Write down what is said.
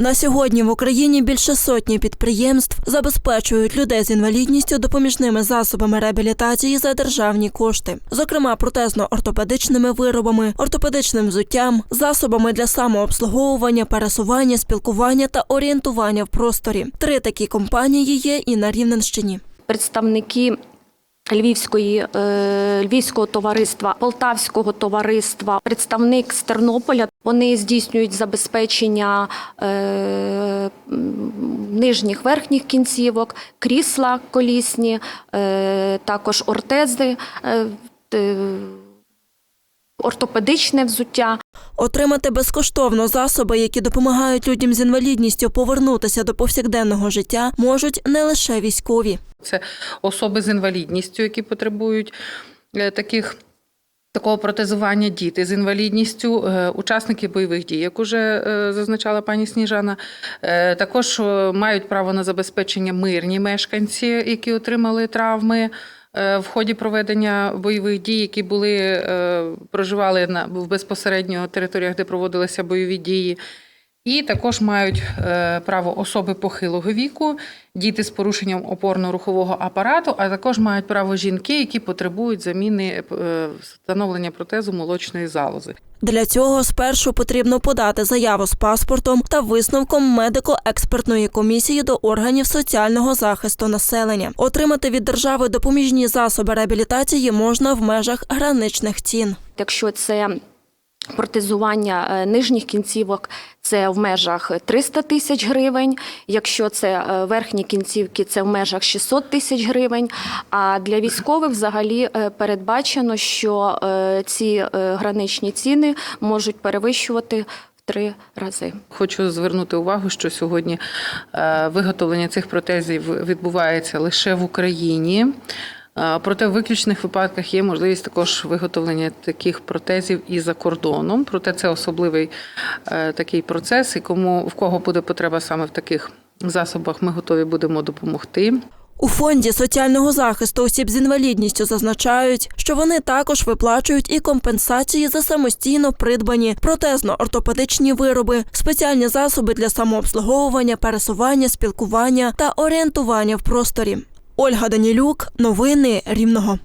На сьогодні в Україні більше сотні підприємств забезпечують людей з інвалідністю допоміжними засобами реабілітації за державні кошти, зокрема протезно-ортопедичними виробами, ортопедичним взуттям, засобами для самообслуговування, пересування, спілкування та орієнтування в просторі. Три такі компанії є і на Рівненщині. представники Львівської е, Львівського товариства, Полтавського товариства, представник з Тернополя. Вони здійснюють забезпечення е, нижніх верхніх кінцівок, крісла колісні, е, також ортези. е, е, Ортопедичне взуття, Отримати безкоштовно засоби, які допомагають людям з інвалідністю повернутися до повсякденного життя, можуть не лише військові. Це особи з інвалідністю, які потребують е, таких. Такого протезування діти з інвалідністю, е, учасники бойових дій, як уже е, зазначала пані Сніжана, також мають право на забезпечення мирні мешканці, які отримали травми в ході проведення бойових дій, які були е, проживали на в безпосередньо територіях, де проводилися бойові дії. І також мають е, право особи похилого віку, діти з порушенням опорно-рухового апарату, а також мають право жінки, які потребують заміни е, встановлення протезу молочної залози. Для цього спершу потрібно подати заяву з паспортом та висновком медико-експертної комісії до органів соціального захисту населення. Отримати від держави допоміжні засоби реабілітації можна в межах граничних цін. якщо це протезування е, нижніх кінцівок, це в межах 300 тисяч гривень. Якщо це е, верхні кінцівки, це в межах 600 тисяч гривень. А для військових взагалі е, передбачено, що ці граничні ціни можуть перевищувати три рази. Хочу звернути увагу, що сьогодні виготовлення цих протезів відбувається лише в Україні. Проте в виключних випадках є можливість також виготовлення таких протезів і за кордоном. Проте це особливий е, такий процес, і кому в кого буде потреба саме в таких засобах, ми готові будемо допомогти. У фонді соціального захисту осіб з інвалідністю зазначають, що вони також виплачують і компенсації за самостійно придбані протезно-ортопедичні вироби, спеціальні засоби для самообслуговування, пересування, спілкування та орієнтування в просторі. Ольга Данілюк, новини Рівного.